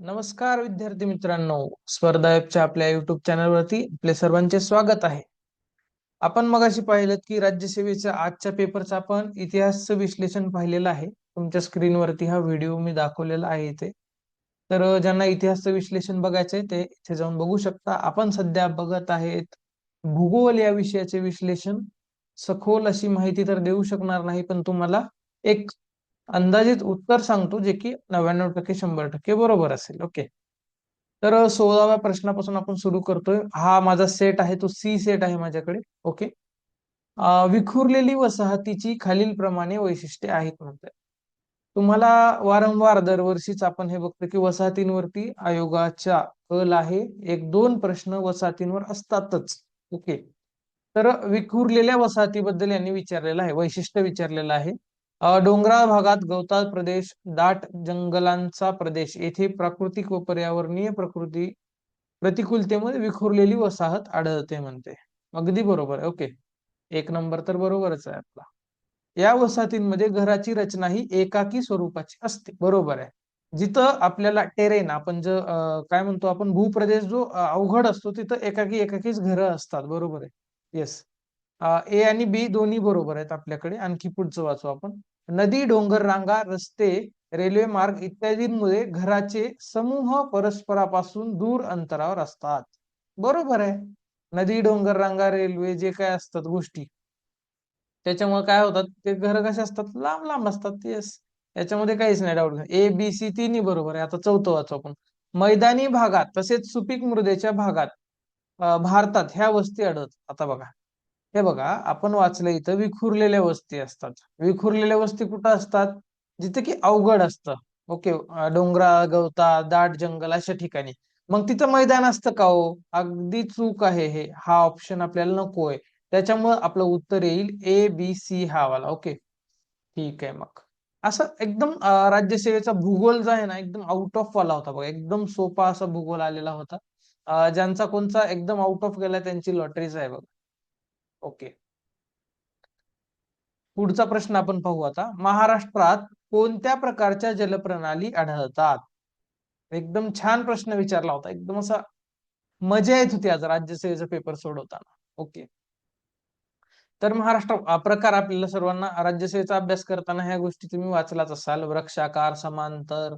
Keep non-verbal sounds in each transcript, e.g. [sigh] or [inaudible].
नमस्कार विद्यार्थी मित्रांनो. स्पर्धा ॲपच्या आपल्या युट्यूब चॅनलवरती आपले सर्वांचे स्वागत आहे. आपण मगाशी पाहिलं की राज्यसेवेच्या आजच्या पेपरचा आपण इतिहासचं विश्लेषण पाहिलेलं आहे. तुमच्या स्क्रीनवरती हा व्हिडिओ मी दाखवलेला आहे इथे. तर ज्यांना इतिहासचं विश्लेषण बघायचंय ते इथे जाऊन बघू शकता. आपण सध्या बघत आहेत भूगोल या विषयाचे विश्लेषण. सखोल अशी माहिती तर देऊ शकणार नाही पण तुम्हाला एक अंदाजित उत्तर सांगतो जे की नव्याण्णव टक्के शंभर टक्के बरोबर असेल. ओके. तर सोळाव्या प्रश्नापासून आपण सुरू करतोय. हा माझा सेट आहे तो सी सेट आहे माझ्याकडे. ओके. विखुरलेली वसाहतीची खालीलप्रमाणे वैशिष्ट्ये आहेत म्हणतात. तुम्हाला वारंवार दरवर्षीच आपण हे बघतो की वसाहतींवरती आयोगाच्या कल आहे. एक दोन प्रश्न वसाहतींवर असतातच. ओके. तर विखुरलेल्या वसाहतीबद्दल यांनी विचारलेलं आहे वैशिष्ट्य विचारलेलं आहे. डोंगराळ भागात गवताळ प्रदेश दाट जंगलांचा प्रदेश. येथे प्राकृतिक व पर्यावरणीय प्रकृती प्रतिकूलतेमध्ये विखुरलेली वसाहत आढळते म्हणते. अगदी बरोबर. आहे ओके. एक नंबर तर बरोबरच आहे आपला. या वसाहतींमध्ये घराची रचना ही एकाकी स्वरूपाची असते. बरोबर आहे. जिथं आपल्याला टेरेन आपण जो काय म्हणतो आपण भूप्रदेश जो अवघड असतो तिथं एकाकी एकाकीच घरं असतात. बरोबर आहे. येस ए आणि बी दोन्ही बरोबर आहेत आपल्याकडे. आणखी पुढचं वाचू आपण. नदी डोंगर रांगा रस्ते रेल्वे मार्ग इत्यादींमुळे घराचे समूह परस्परापासून दूर अंतरावर असतात. बरोबर आहे. नदी डोंगर रांगा रेल्वे जे काय असतात गोष्टी त्याच्यामुळे काय होतात? ते घर कसे असतात? लांब लांब असतात. येस याच्यामध्ये काहीच नाही डाऊट ए बी सी तिन्ही बरोबर आहे. आता चौथं वाचू आपण. मैदानी भागात तसेच सुपीक मृदेच्या भागात भारतात ह्या वस्ती आढळतात. आता बघा. हे बघा आपण वाचलं इथं विखुरलेल्या वस्ती असतात. विखुरलेल्या वस्ती कुठं असतात? जिथे की अवघड असतं. ओके डोंगराळ गवता दाट जंगल अशा ठिकाणी. मग तिथं मैदान असतं का हो? अगदी चूक आहे हे. हा ऑप्शन आपल्याला नको आहे त्याच्यामुळे आपलं उत्तर येईल ए बी सी हा वाला ओके. ठीक आहे मग. असं एकदम राज्यसेवेचा भूगोल जो आहे ना एकदम आउट ऑफ वाला होता बघा. एकदम सोपा असा भूगोल आलेला होता. ज्यांचा कोणचा एकदम आउट ऑफ गेला त्यांची लॉटरीच आहे बघा. ओके पुढचा प्रश्न आपण पाहू आता. महाराष्ट्रात कोणत्या प्रकारच्या जलप्रणाली आढळतात? एकदम छान प्रश्न विचारला होता. एकदम असा मजा येत होती आज राज्यसेवेचा पेपर सोडवताना. ओके तर महाराष्ट्र प्रकार आपल्याला सर्वांना राज्यसेवेचा अभ्यास करताना ह्या गोष्टी तुम्ही वाचलाच असाल. वृक्षाकार समांतर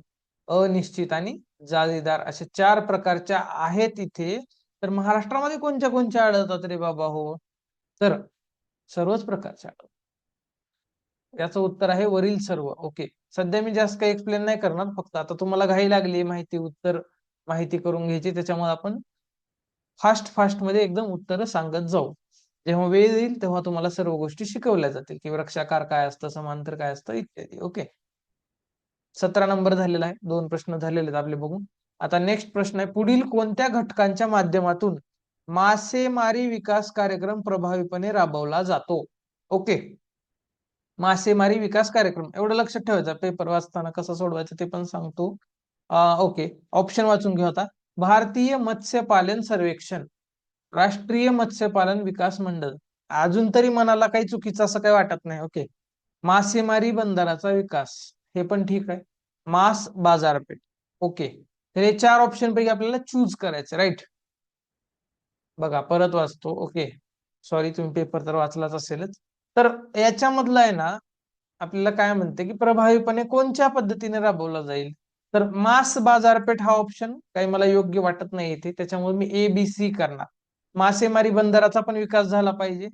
अनिश्चित आणि जाळीदार अशा चार प्रकारच्या आहेत इथे. तर महाराष्ट्रामध्ये कोणत्या कोणत्या आढळतात रे बाबा हो? तर सर्वच प्रकारचे आढळतात याचं उत्तर आहे वरील सर्व. ओके. सध्या मी जास्त काही एक्सप्लेन नाही करणार फक्त आता तुम्हाला घाई लागली माहिती उत्तर माहिती करून घ्यायची त्याच्यामुळे आपण फास्ट फास्टमध्ये एकदम उत्तर सांगत जाऊ. जेव्हा वेळ येईल तेव्हा तुम्हाला सर्व गोष्टी शिकवल्या जातील की वृक्षाकार काय असतं समांतर काय असतं इत्यादी. ओके. सतरा नंबर झालेला आहे. दोन प्रश्न झालेले आहेत आपले बघून. आता नेक्स्ट प्रश्न आहे पुढील कोणत्या घटकांच्या माध्यमातून मासेमारी विकास कार्यक्रम प्रभावीपणे राबवला जातो. ओके. मासेमारी विकास कार्यक्रम. एवढं लक्षात ठेवायचं. पेपर वाचताना कसं सोडवायचं ते पण सांगतो. ओके. ऑप्शन वाचून घेऊ आता. भारतीय मत्स्यपालन सर्वेक्षण. राष्ट्रीय मत्स्यपालन विकास मंडळ. अजून तरी मनाला काही चुकीचं असं काही वाटत नाही. ओके. मासेमारी बंदराचा विकास. हे पण ठीक आहे. मास बाजारपेठ. ओके. तर हे चार ऑप्शन पैकी आपल्याला चूज करायचं. राईट बघा परत वाचतो. ओके. सॉरी तुम्ही पेपर तर वाचलाच असेलच. तर याच्यामधलं आहे ना आपल्याला काय म्हणते की प्रभावीपणे कोणत्या पद्धतीने राबवला जाईल? तर मास बाजारपेठ हा ऑप्शन काही मला योग्य वाटत नाही इथे. त्याच्यामुळे मी ए बी सी करणार. मासेमारी बंदराचा पण विकास झाला पाहिजे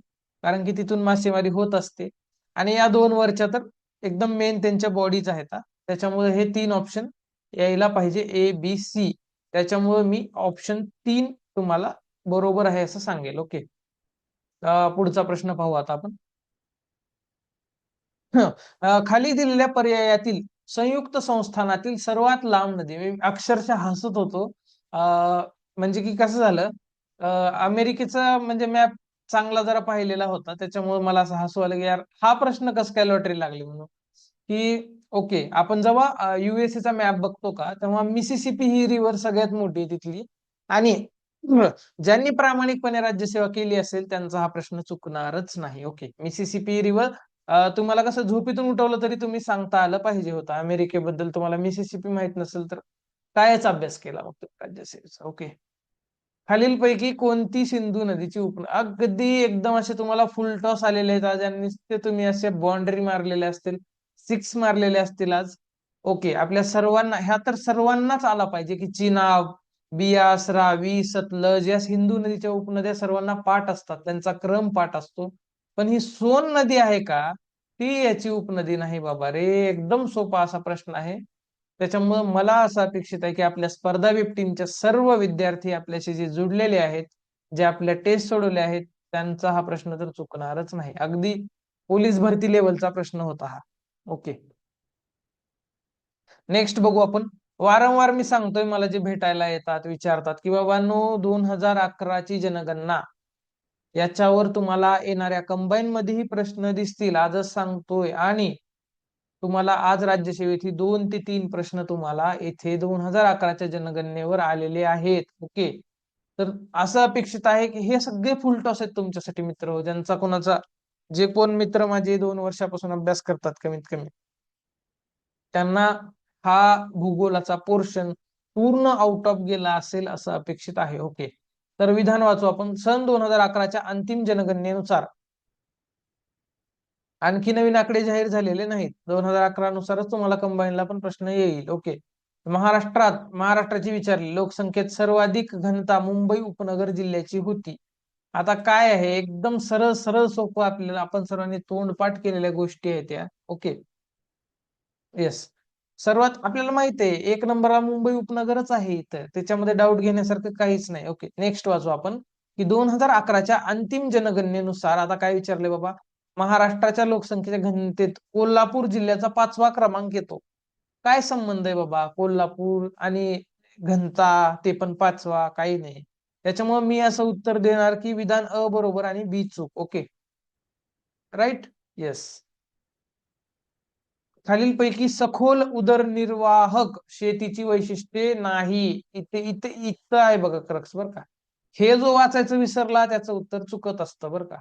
कारण की तिथून मासेमारी होत असते. आणि या दोन वरच्या तर एकदम मेन त्यांच्या बॉडीज आहेत त्याच्यामुळे हे तीन ऑप्शन यायला पाहिजे ए बी सी त्याच्यामुळे मी ऑप्शन तीन तुम्हाला बरोबर आहे असं सांगेल. ओके. पुढचा प्रश्न पाहू आता आपण. खाली दिलेल्या पर्यायातील संयुक्त संस्थानातील सर्वात लांब नदी मी अक्षरशः हसत होतो. म्हणजे की कसं झालं? अमेरिकेचा म्हणजे मॅप चांगला जरा पाहिलेला होता. त्याच्यामुळे मला असं हसू आलं की यार हा प्रश्न कसं काय लॉटरी लागली म्हणून? की ओके आपण जेव्हा युएसएचा मॅप बघतो का तेव्हा मिसिसिपी ही रिव्हर सगळ्यात मोठी आहे तिथली. आणि ज्यांनी प्रामाणिकपणे राज्यसेवा केली असेल त्यांचा हा प्रश्न चुकणारच नाही. ओके मिसिसिपी रिव्हर तुम्हाला कसं झोपेतून उठवलं तरी तुम्ही सांगता आलं पाहिजे होतं. अमेरिकेबद्दल तुम्हाला मिसिसिपी माहीत नसेल तर कायच अभ्यास केला मग राज्यसेवेचा. ओके खालीलपैकी कोणती सिंधू नदीची उप अगदी एकदम असे तुम्हाला फुल टॉस आलेले आहेत. आज आणि ते तुम्ही असे बाउंड्री मारलेले असतील सिक्स मारलेले असतील आज. ओके आपल्या सर्वांना ह्या तर सर्वांनाच आला पाहिजे की चिनाब बियास रावी सतलज या हिंदू नदीच्या उपनद्या सर्वांना पाठ असतात. त्यांचा क्रम पाठ असतो. पण ही सोन नदी आहे का? ती याची उपनदी नाही बाबा रे. एकदम सोपा असा प्रश्न आहे. त्याच्यामुळे मला असं अपेक्षित आहे की आपल्या स्पर्धा टीमच्या सर्व विद्यार्थी आपल्याशी जे जुडलेले आहेत जे आपल्या टेस्ट सोडवले आहेत त्यांचा हा प्रश्न तर चुकणारच नाही. अगदी पोलीस भरती लेवलचा प्रश्न होता हा. ओके. नेक्स्ट बघू आपण. वारंवार मी सांगतोय मला जे भेटायला येतात विचारतात की बाबा नो दोन हजार अकराची जनगणना याच्यावर तुम्हाला येणाऱ्या कंबाईन मध्येही प्रश्न दिसतील आजच सांगतोय. आणि तुम्हाला आज राज्यसेवेत दोन ते तीन प्रश्न तुम्हाला येथे दोन हजार अकराच्या जनगणनेवर आलेले आहेत. ओके? तर असं अपेक्षित आहे की हे सगळे फुल टॉस आहेत तुमच्यासाठी मित्र हो ज्यांचा कोणाचा जे कोण मित्र माझे दोन वर्षापासून अभ्यास करतात कमीत कमी त्यांना हा भूगोलाचा पोर्शन पूर्ण आउट ऑफ गेला असेल असं अपेक्षित आहे ओके तर विधान वाचू आपण. सन दोन हजार अकराच्या अंतिम जनगणनेनुसार. आणखी नवीन आकडे जाहीर झालेले नाहीत. दोन हजार अकरा नुसारच तुम्हाला कंबाईनला पण प्रश्न येईल ओके महाराष्ट्रात महाराष्ट्राची विचारली. लोकसंख्येत सर्वाधिक घनता मुंबई उपनगर जिल्ह्याची होती. आता काय आहे? एकदम सरळ सरळ सोपं आपल्याला आपण सर्वांनी तोंडपाठ केलेल्या गोष्टी आहेत त्या ओके येस सर्वात आपल्याला माहीत आहे एक नंबरला मुंबई उपनगरच आहे इथं. त्याच्यामध्ये डाऊट घेण्यासारखं काहीच नाही. ओके नेक्स्ट वाचू आपण. की दोन हजार अकराच्या अंतिम जनगणनेनुसार आता काय विचारले बाबा? महाराष्ट्राच्या लोकसंख्येच्या घनतेत कोल्हापूर जिल्ह्याचा पाचवा क्रमांक येतो. काय संबंध आहे बाबा? कोल्हापूर आणि घनता ते पण पाचवा काही नाही. त्याच्यामुळे मी असं उत्तर देणार की विधान अ बरोबर आणि बी चूक. ओके राईट येस खालीलपैकी सखोल उदरनिर्वाहक शेतीची वैशिष्ट्ये नाही. इथे इथे इथं आहे बघा क्रक्स बर का. हे जो वाचायचं विसरला त्याचं उत्तर चुकत असतं बरं का.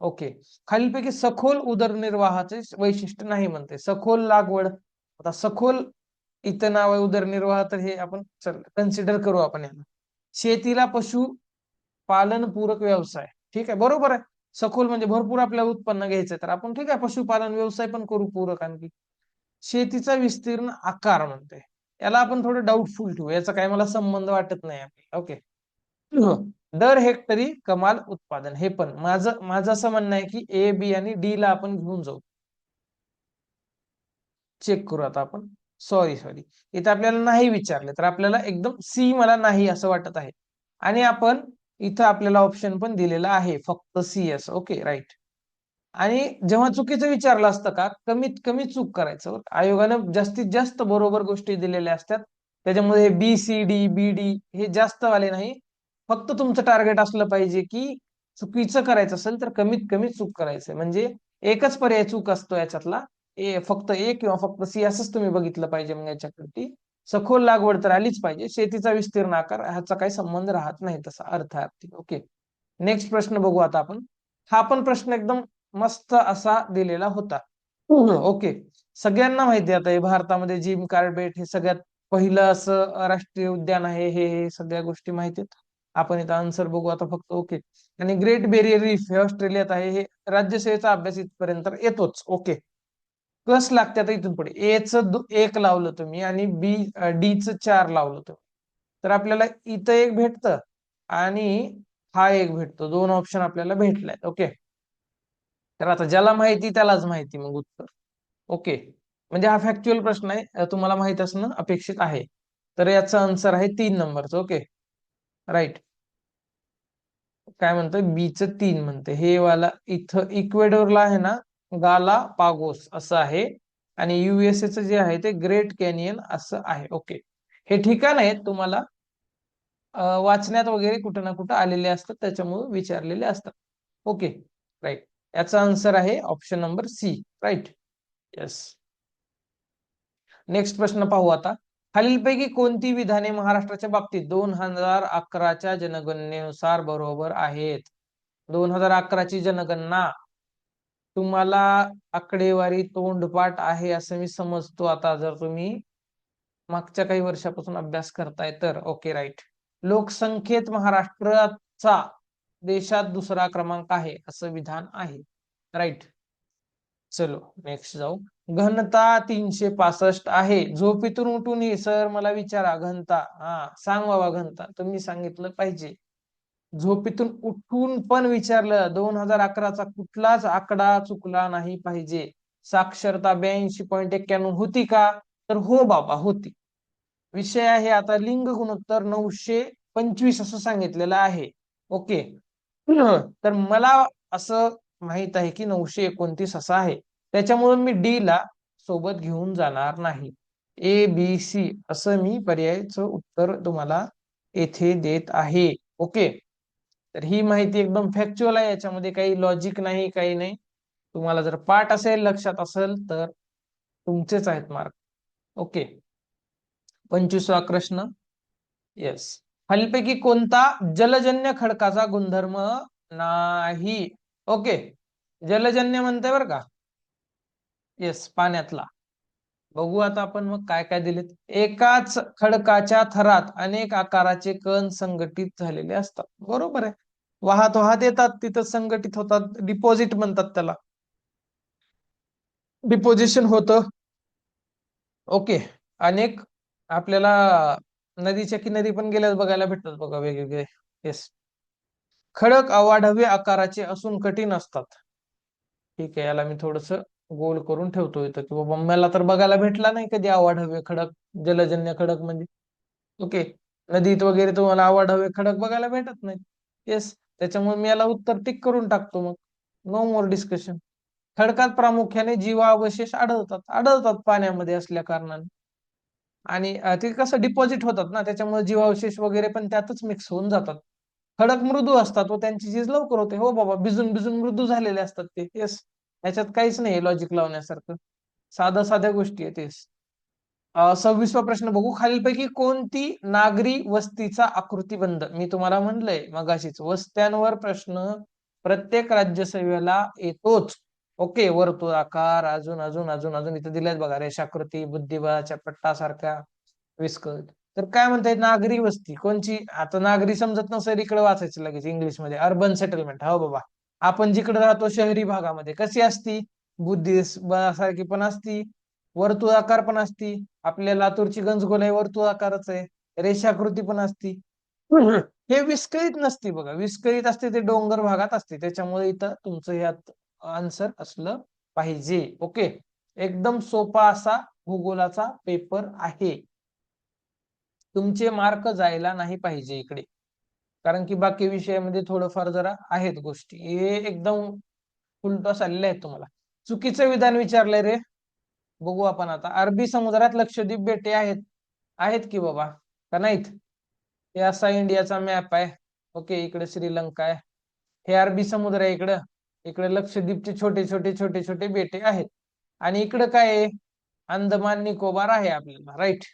ओके. खालीलपैकी सखोल उदरनिर्वाहाचे वैशिष्ट्य नाही म्हणते. सखोल लागवड. आता सखोल इथं नाव आहे उदरनिर्वाह तर हे आपण कन्सिडर करू आपण याला. शेतीला पशु पालन पूरक व्यवसाय. ठीक आहे? बरोबर आहे? सखोल म्हणजे भरपूर आपल्याला उत्पन्न घ्यायचंय. तर आपण ठीक आहे पशुपालन व्यवसाय पण करू पूरक आणखी. शेतीचा विस्तीर्ण आकार म्हणते. याला आपण थोडं डाऊटफुल ठेवू. याचा काही मला संबंध वाटत नाही ओके दर हेक्टरी कमाल उत्पादन. हे पण माझं माझं असं म्हणणं आहे की ए बी आणि डी ला आपण घेऊन जाऊ. चेक करू आता आपण. सॉरी सॉरी इथे आपल्याला नाही विचारले. तर आपल्याला एकदम सी मला नाही असं वाटत आहे. आणि आपण इथं आपल्याला ऑप्शन पण दिलेला आहे फक्त सी एस ओके राईट आणि जेव्हा चुकीचं विचारलं असतं का कमीत कमी चूक करायचं आयोगानं जास्तीत जास्त बरोबर गोष्टी दिलेल्या असतात. त्याच्यामध्ये B C D B D हे जास्त वाले नाही. फक्त तुमचं टार्गेट असलं पाहिजे की चुकीचं करायचं असेल तर कमीत कमी चूक करायचं. म्हणजे एकच पर्याय चूक असतो याच्यातला. ए फक्त ए किंवा फक्त सी असंच तुम्ही बघितलं पाहिजे मग याच्याकडे सखोल लागवड तर आलीच पाहिजे. शेतीचा विस्तीर्ण आकार ह्याचा काही संबंध राहत नाही तसा अर्थार्थी. ओके नेक्स्ट प्रश्न बघू आता आपण. हा पण प्रश्न एकदम मस्त असा दिलेला होता. ओके सगळ्यांना माहिती आता हे भारतामध्ये जिम कार्बेट हे सगळ्यात पहिलं असं राष्ट्रीय उद्यान आहे. हे हे सगळ्या गोष्टी माहिती आहेत. आपण इथं आन्सर बघू आता फक्त. ओके आणि ग्रेट बेरियर रीफ हे ऑस्ट्रेलियात आहे. हे राज्यसेवेचा अभ्यास इथपर्यंत येतोच. ओके प्लस लागते आता इथून पुढे? ए च एक लावलं तुम्ही आणि बी डी च चार लावलं तुम्ही. तर आपल्याला इथं एक भेटतं आणि हा एक भेटतो. दोन ऑप्शन आपल्याला भेटलाय ओके तर आता ज्याला माहिती त्यालाच माहिती मग उत्तर. ओके म्हणजे हा फॅक्च्युअल प्रश्न आहे. तुम्हाला माहीत असणं अपेक्षित आहे. तर याचा आन्सर आहे तीन नंबरचं ओके राईट काय म्हणतोय? बीच तीन म्हणते हे वाला इथं इक्वेडोरला आहे ना गाला पागोस असं आहे. आणि युएसए जे आहे ते ग्रेट कॅनियन असं आहे. ओके. हे ठिकाण आहेत तुम्हाला वाचण्यात वगैरे कुठं ना कुठं आलेले असतात त्याच्यामुळे विचारलेले असतात. ओके. राईट याचा आन्सर आहे option number C right yes next प्रश्न पाहू आता. खालीलपैकी कोणती विधाने महाराष्ट्राच्या बाबतीत दोन हजार अकराच्या जनगणनेनुसार बरोबर आहेत? दोन हजार अकराची जनगणना तुम्हाला आकडेवारी तोंडपाठ आहे असं मी समजतो आता जर तुम्ही मागच्या काही वर्षापासून अभ्यास करताय तर. ओके राईट लोकसंख्येत महाराष्ट्राचा देशात दुसरा क्रमांक आहे असं विधान आहे. राईट चलो नेक्स्ट जाऊ. घनता तीनशे पासष्ट आहे. झोपेतून उठून ये सर मला विचारा घनता. हा सांग बाबा घनता. तुम्ही सांगितलं पाहिजे. झोपेतून उठून पण विचारलं दोन हजार अकराचा कुठलाच आकडा चुकला नाही पाहिजे. साक्षरता ब्याऐंशी पॉईंट एक्क्याण्णव होती का? तर हो बाबा होती. विषय आहे आता लिंग गुणोत्तर नऊशे पंचवीस असं सांगितलेलं आहे. ओके. [clears throat] तर मला असं माहीत आहे की नऊशे एकोणतीस असं आहे. त्याच्यामुळे मी डी ला सोबत घेऊन जाणार नाही. ए बी सी असं मी पर्यायचं उत्तर तुम्हाला येथे देत आहे. ओके. तर ही माहिती एकदम फॅक्च्युअल आहे याच्यामध्ये काही लॉजिक नाही काही नाही. तुम्हाला जर पाठ असेल लक्षात असेल तर तुमचेच आहेत मार्क ओके पंचवीसवा प्रश्न. येस खालीपैकी कोणता जलजन्य खडकाचा गुणधर्म नाही? ओके जलजन्य म्हणते बर का? येस पाण्यातला. बघू आता आपण मग काय काय दिलेत. एकाच खडकाच्या थरात अनेक आकाराचे कण संघटित झालेले असतात. बरोबर आहे. वाहत वाहत येतात तिथं संघटित होतात. डिपॉझिट म्हणतात त्याला. डिपोजिशन होतं. ओके अनेक आपल्याला नदीच्या किनारी पण गेल्यास बघायला भेटतात बघा वेगवेगळे. येस खडक अवाढव्य आकाराचे असून कठीण असतात. ठीक आहे याला मी थोडस गोल करून ठेवतो इथं किंवा बाबा मला तर बघायला भेटला नाही कधी अवाढव्य खडक जलजन्य खडक म्हणजे. ओके नदीत वगैरे तुम्हाला हवे खडक बघायला भेटत नाही. येस त्याच्यामुळे मी याला उत्तर टिक करून टाकतो मग. नो मोर डिस्कशन खडकात प्रामुख्याने जीवावशेष आढळतात आढळतात पाण्यामध्ये असल्या कारणाने. आणि ते कसं डिपॉझिट होतात ना त्याच्यामुळे जीवावशेष वगैरे पण त्यातच मिक्स होऊन जातात. खडक मृदू असतात व त्यांची झीज लवकर होते. हो बाबा भिजून भिजून मृदू झालेले असतात ते. येस याच्यात काहीच नाही लॉजिक लावण्यासारखं. साध्या साध्या गोष्टी आहे तेच. सव्वीसवा प्रश्न बघू. खालीलपैकी कोणती नागरी वस्तीचा आकृतीबंध? मी तुम्हाला म्हणलंय मगाशीच वस्त्यांवर प्रश्न प्रत्येक राज्यसेवेला येतोच. ओके वर्तुळाकार अजून अजून अजून अजून इथं दिल्यात बघा रेषाकृती बुद्धिबळाच्या पट्टासारख्या विस्कळीत तर काय म्हणताय नागरी वस्ती? कोणची? आता नागरी समजत नसेल इकडे वाचायचं लगेच इंग्लिशमध्ये. अर्बन सेटलमेंट हो बाबा. आपण जिकडे राहतो शहरी भागामध्ये कशी असती? बुद्धी सारखी पण असती वर्तुळाकार पण असती आपल्या लातूरची गंजगोल हे वर्तुळाकारच आहे रेषाकृती पण असती. हे विस्कळीत नसती बघा विस्कळीत असते ते डोंगर भागात असते त्याच्यामुळे इथं तुमचं यात आन्सर असलं पाहिजे ओके एकदम सोपा असा भूगोलाचा पेपर आहे. तुमचे मार्क जायला नाही पाहिजे इकडे. कारण की बाकी विषयामध्ये थोडंफार जरा आहेत गोष्टी. हे एकदम उलट चालले आहेत तुम्हाला. चुकीचं विधान विचारलंय रे. बघू आपण आता. अरबी समुद्रात लक्षद्वीप बेटे आहेत. आहेत की बाबा? का नाहीत? हे असा इंडियाचा मॅप आहे. ओके इकडे श्रीलंका आहे. हे अरबी समुद्र आहे इकडं. इकडे लक्षद्वीपचे छोटे छोटे छोटे छोटे बेटे आहेत. आणि इकडं काय आहे? अंदमान निकोबार आहे आपल्याला. राईट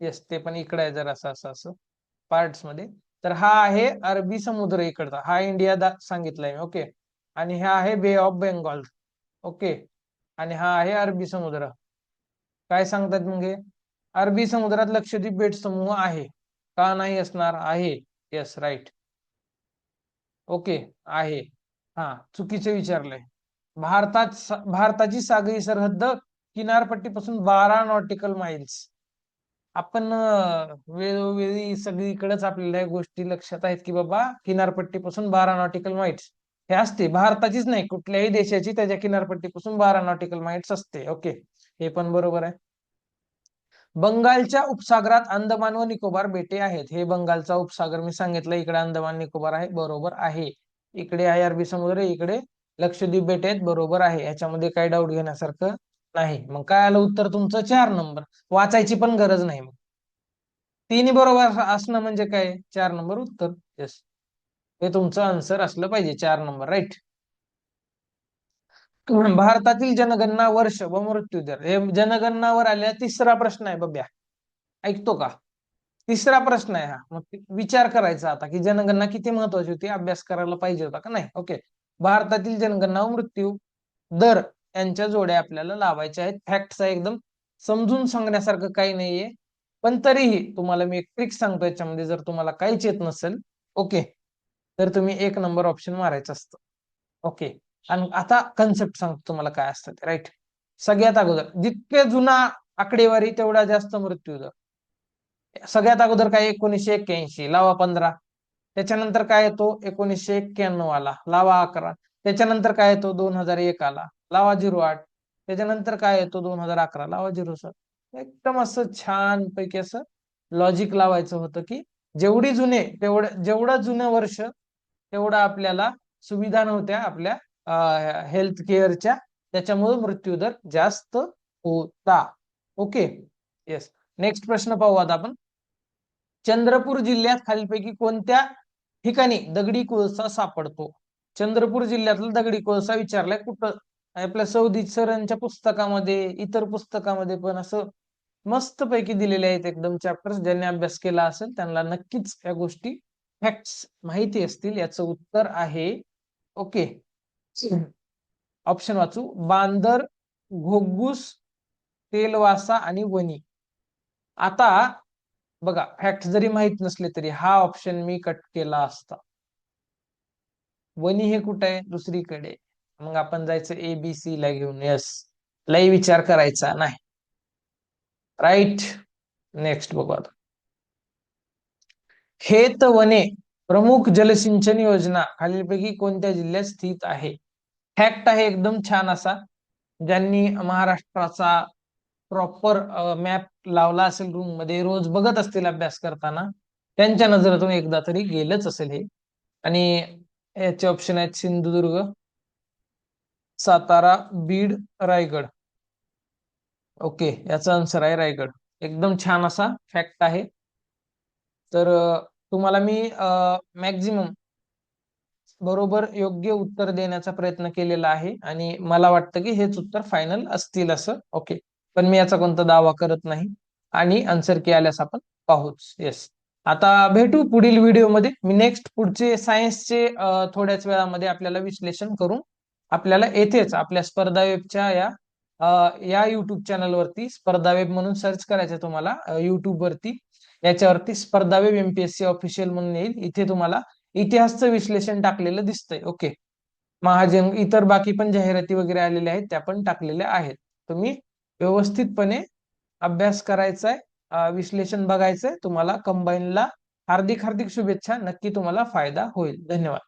येस ते पण इकडे आहे जर असं असं. असं पार्ट्समध्ये. तर हा आहे अरबी समुद्र इकडचा. हा इंडिया सांगितलाय मी ओके? आणि हा आहे बे ऑफ बेंगॉल ओके? आणि हा आहे अरबी समुद्र. काय सांगतात मग? हे अरबी समुद्रात लक्षद्वीप बेट समूह आहे. का नाही असणार? आहे. येस राईट ओके आहे. हा चुकीचे विचारलंय. भारतात भारताची सागरी सरहद्द किनारपट्टीपासून बारा नॉटिकल माइल्स आपण वेळोवेळी सगळीकडेच आपल्याला गोष्टी लक्षात आहेत की बाबा किनारपट्टीपासून बारा नॉटिकल माइट्स हे असते. भारताचीच नाही कुठल्याही देशाची त्याच्या किनारपट्टीपासून बारा नॉटिकल माइट्स असते. ओके. हे पण बरोबर आहे. बंगालच्या उपसागरात अंदमान व निकोबार बेटे आहेत. हे बंगालचा उपसागर मी सांगितलं इकडे अंदमान निकोबार आहे. बरोबर आहे. इकडे आय आरबी समुद्र इकडे लक्षद्वीप बेटे आहेत. बरोबर आहे. याच्यामध्ये काही डाऊट घेण्यासारखं नाही मग काय आलं उत्तर तुमचं? चार नंबर. वाचायची पण गरज नाही मग. तिन्ही बरोबर असणं म्हणजे काय? चार नंबर उत्तर. येस हे तुमचं आन्सर असलं पाहिजे. चार नंबर राईट भारतातील जनगणना वर्ष व मृत्यू दर. हे जनगणनावर आल्या तिसरा प्रश्न आहे बब्या. ऐकतो का? तिसरा प्रश्न आहे हा. मग विचार करायचा आता की जनगणना किती महत्वाची होती? अभ्यास करायला पाहिजे होता का? नाही. ओके भारतातील जनगणना व मृत्यू दर यांच्या जोड्या आपल्याला लावायच्या आहेत. फॅक्ट एकदम. समजून सांगण्यासारखं काही नाहीये. पण तरीही तुम्हाला मी एक ट्रिक सांगतो याच्यामध्ये जर तुम्हाला काहीच येत नसेल ओके तर तुम्ही एक नंबर ऑप्शन मारायचं असतं. ओके आणि आता कन्सेप्ट सांगतो तुम्हाला काय असतं ते राईट सगळ्यात अगोदर जितके जुना आकडेवारी तेवढा जास्त मृत्यू दर. सगळ्यात अगोदर काय एकोणीसशे एक्क्याऐंशी लावा पंधरा. त्याच्यानंतर काय येतो? एकोणीसशे एक्क्याण्णव आला लावा अकरा. त्याच्यानंतर काय येतो? दोन हजार एक आला. लावा झिरो आठ. त्याच्यानंतर काय येतो दोन हजार अकरा? लावा झिरो सात एकदम असं छान पैकी असं लॉजिक लावायचं होतं की जेवढी जुने तेवढं जेवढं जुनं वर्ष तेवढं आपल्याला सुविधा नव्हत्या आपल्या हेल्थ केअरच्या त्याच्यामुळे मृत्यूदर जास्त होता. ओके? येस नेक्स्ट प्रश्न पाहू आता आपण. चंद्रपूर जिल्ह्यात खालीलपैकी कोणत्या ठिकाणी दगडी कोळसा सापडतो? चंद्रपूर जिल्ह्यातला दगडी कोळसा विचारलाय. कुठं? आपल्या सौदी सरांच्या पुस्तकामध्ये इतर पुस्तकामध्ये पण असं मस्त पैकी दिलेले आहेत एकदम चॅप्टर्स ज्यांनी अभ्यास केला असेल त्यांना नक्कीच या गोष्टी फॅक्ट्स माहिती असतील याचं उत्तर आहे. ओके ऑप्शन वाचू. बांदर घोगूस तेलवासा आणि वनी आता बघा फॅक्ट जरी माहीत नसले तरी हा ऑप्शन मी कट केला असता. वनी हे कुठे आहे? दुसरीकडे. मग आपण जायचं ए बी सी ला घेऊन यस लई विचार करायचा नाही. राईट नेक्स्ट बघू आता. खेत वने प्रमुख जलसिंचन योजना खालीलपैकी कोणत्या जिल्ह्यात स्थित आहे? फॅक्ट आहे एकदम छान असा. ज्यांनी महाराष्ट्राचा प्रॉपर मॅप लावला असेल रूममध्ये रोज बघत असतील अभ्यास करताना त्यांच्या नजरेतून एकदा तरी गेलंच असेल हे. आणि याचे ऑप्शन आहेत सिंधुदुर्ग सातारा बीड रायगड. ओके याचा आन्सर आहे रायगड. एकदम छान असा फॅक्ट आहे. तर तुम्हाला मी मॅक्झिमम बरोबर योग्य उत्तर देण्याचा प्रयत्न केलेला आहे आणि मला वाटतं की हेच उत्तर फायनल असतील असं. ओके पण मी याचा कोणता दावा करत नाही. आणि आन्सर की आल्यास आपण पाहूच. येस आता भेटू पुढील व्हिडिओमध्ये मी नेक्स्ट पुढचे सायन्सचे थोड्याच वेळामध्ये आपल्याला विश्लेषण करून आपल्याला येथेच आपल्या स्पर्धा वेबच्या या या युट्यूब चॅनलवरती स्पर्धा वेब म्हणून सर्च करायचं तुम्हाला युट्यूब वरती. याच्यावरती स्पर्धा वेब एमपीएससी ऑफिशियल म्हणून येईल. इथे तुम्हाला इतिहासचं विश्लेषण टाकलेलं दिसतंय. ओके महाजन इतर बाकी पण जाहिराती वगैरे आलेल्या आहेत त्या पण टाकलेल्या आहेत. तुम्ही व्यवस्थितपणे अभ्यास करायचा आहे विश्लेषण बघायचंय तुम्हाला कंबाईनला हार्दिक हार्दिक शुभेच्छा. नक्की तुम्हाला फायदा होईल. धन्यवाद.